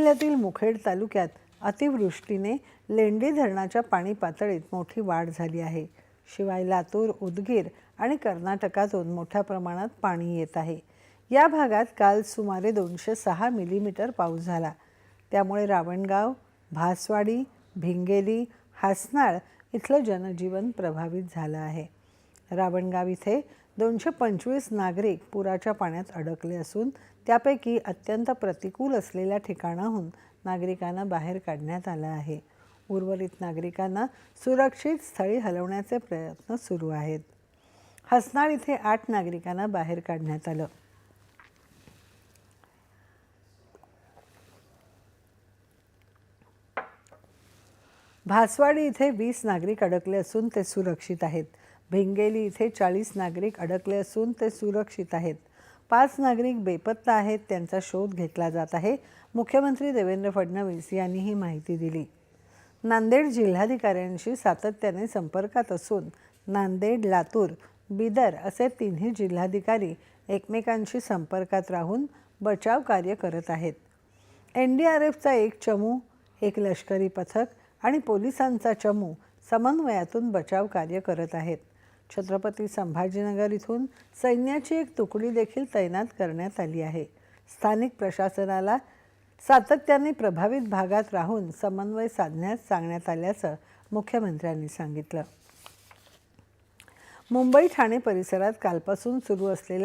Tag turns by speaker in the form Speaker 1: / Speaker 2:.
Speaker 1: जिल्ह्यातील मुखेड तालुक्यात अतिवृष्टीने लेंडी धरणाच्या पाणी पातळीत मोठी वाढ झाली आहे. शिवाय लातूर उदगीर आणि कर्नाटकातून मोठ्या प्रमाणात पाणी येत आहे. या भागात काल सुमारे दोनशे सहा मिलीमीटर पाऊस झाला. त्यामुळे रावणगाव भासवाडी भिंगेली हासनाळ इथलं जनजीवन प्रभावित झालं आहे. रावणगाव इथे दोनशे पंचवीस नागरिक पुराच्या पाण्यात अडकले असून त्यापैकी अत्यंत प्रतिकूल असलेल्या ठिकाणाहून नागरिकांना बाहेर काढण्यात आलं आहे. उर्वरित नागरिकांना सुरक्षित स्थळी हलवण्याचे प्रयत्न सुरू आहेत. हसनाळ इथे आठ नागरिकांना बाहेर काढण्यात आलं. भासवाडी इथे वीस नागरिक अडकले असून ते सुरक्षित आहेत. भिंगेली इथे चाळीस नागरिक अडकले असून ते सुरक्षित आहेत. पाच नागरिक बेपत्ता आहेत त्यांचा शोध घेतला जात आहे. मुख्यमंत्री देवेंद्र फडणवीस यांनी ही माहिती दिली. नांदेड जिल्हाधिकाऱ्यांशी सातत्याने संपर्कात असून नांदेड लातूर बिदर असे तिन्ही जिल्हाधिकारी एकमेकांशी संपर्कात राहून बचाव कार्य करत आहेत. एन डी आर एफचा एक चमू एक लष्करी पथक आणि पोलिसांचा चमू समन्वयातून बचाव कार्य करत आहेत. छत्रपती संभाजीनगर इथून सैन्याची एक तुकडी देखील तैनात करण्यात आली आहे. स्थानिक प्रशासनाला सातत्याने प्रभावित भागात राहून समन्वय साधण्यास सांगण्यात आल्याचं मुख्यमंत्र्यांनी सांगितलं. मुंबई ठाणे परिसरात कालपासून सुरू असलेल्या